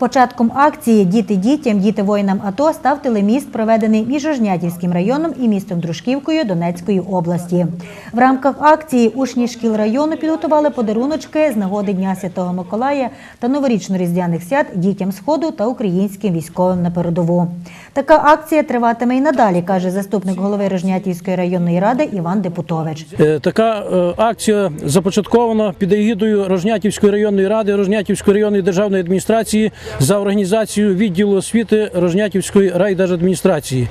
Початком акції Діти дітям, діти воїнам АТО став телеміст, проведений між Жнятівським районом і містом Дружківкою Донецької області. В рамках акції учні шкіл району підготували подаруночки з нагоди Дня Святого Миколая та новорічно-різдвяних свят дітям Сходу та українським військовим на передову. Така акція триватиме і надалі, каже заступник голови Рожнятівської районної ради Іван Депутович. Е, Така е, акція започаткована під егідою Рожнятівської районної ради, Рожнятівської районної державної адміністрації за організацією відділу освіти Рожнятівської райдержадміністрації.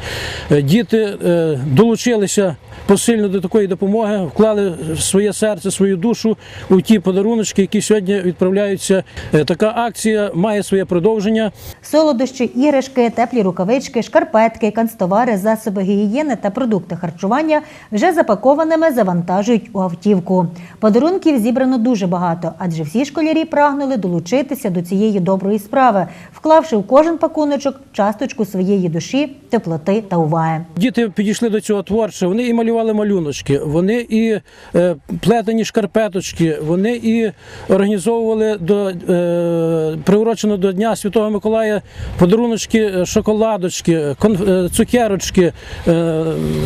Е, Діти е, долучилися посильно до такої допомоги, вклали своє серце, свою душу у ті подаруночки, які сьогодні відправляються. Е, Така акція має своє продовження. Солодощі, іграшки, теплі рукавички, шкарпетки, канцтовари, засоби гігієни та продукти харчування вже запакованими завантажують у автівку. Подарунків зібрано дуже багато, адже всі школярі прагнули долучитися до цієї доброї справи, вклавши в кожен пакуночок часточку своєї душі, теплоти та уваги. Діти підійшли до цього творче. Вони і малювали малюночки, вони і е, плетені шкарпеточки, вони і організовували до е, приурочено до Дня Святого Миколая подаруночки, е, шоколадочки, кон, е, цукерочки е,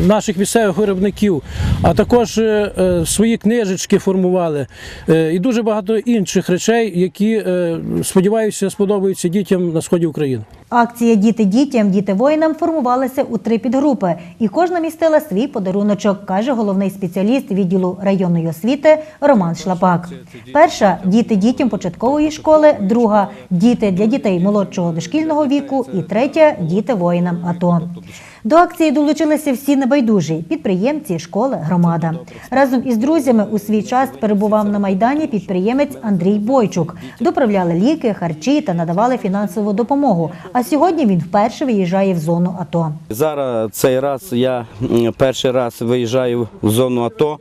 наших місцевих виробників, а також е, е, свої книжечки формували е, і дуже багато інших речей, які е, сподіваюся сподобаються дітям на сході України. Акція Діти дітям, діти воїнам формувалася у три підгрупи, і кожна містила свій подаруночок, каже головний спеціаліст відділу районної освіти Роман Шлапак. Перша діти дітям початкової школи, друга діти для дітей молодшого дошкільного віку, і третя діти воїнам АТО. До акції долучилися всі небайдужі підприємці, школи, громада. Разом із друзями у свій час перебував на майдані підприємець Андрій Бойчук. Доправляли ліки, харчі та надавали фінансову допомогу. А сьогодні він вперше виїжджає в зону АТО. Зараз цей раз я перший раз виїжджаю в зону АТО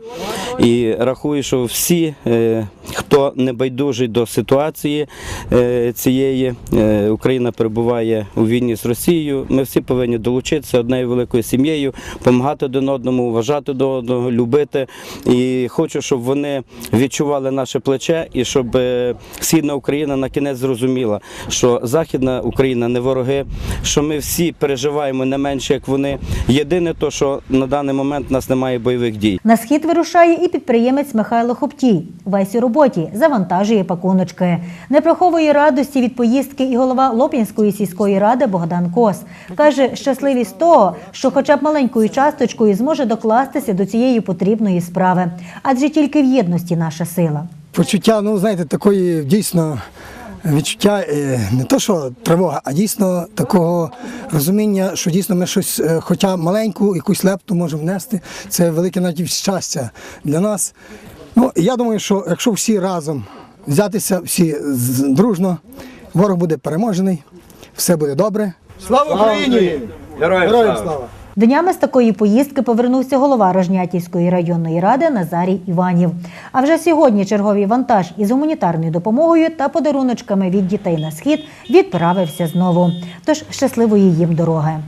і рахую, що всі, е, хто не байдужий до ситуації е, цієї, е, Україна перебуває у війні з Росією. Ми всі повинні долучитися однією великою сім'єю, допомагати один одному, вважати до одного, любити. І хочу, щоб вони відчували наше плече і щоб е, Східна Україна на кінець зрозуміла, що Західна Україна не вороги, що ми всі переживаємо не менше, як вони. Єдине то, що на даний момент у нас немає бойових дій. На схід вирушає і підприємець Михайло Хоптій. Весь у роботі завантажує пакуночки. Не приховує радості від поїздки і голова Лоп'янської сільської ради Богдан Кос. Каже, щасливі з того, що хоча б маленькою часточкою зможе докластися до цієї потрібної справи. Адже тільки в єдності наша сила. почуття, ну знаєте, такої дійсно відчуття е, не то, що тривога, а дійсно такого розуміння, що дійсно ми щось, е, хоча маленьку якусь лепту можемо внести. Це велике навіть щастя для нас. Ну я думаю, що якщо всі разом взятися, всі дружно, ворог буде переможений, все буде добре. Слава Україні! Героям слава! Днями з такої поїздки повернувся голова Рожнятівської районної ради Назарій Іванів. А вже сьогодні черговий вантаж із гуманітарною допомогою та подаруночками від дітей на схід відправився знову. Тож щасливої їм дороги.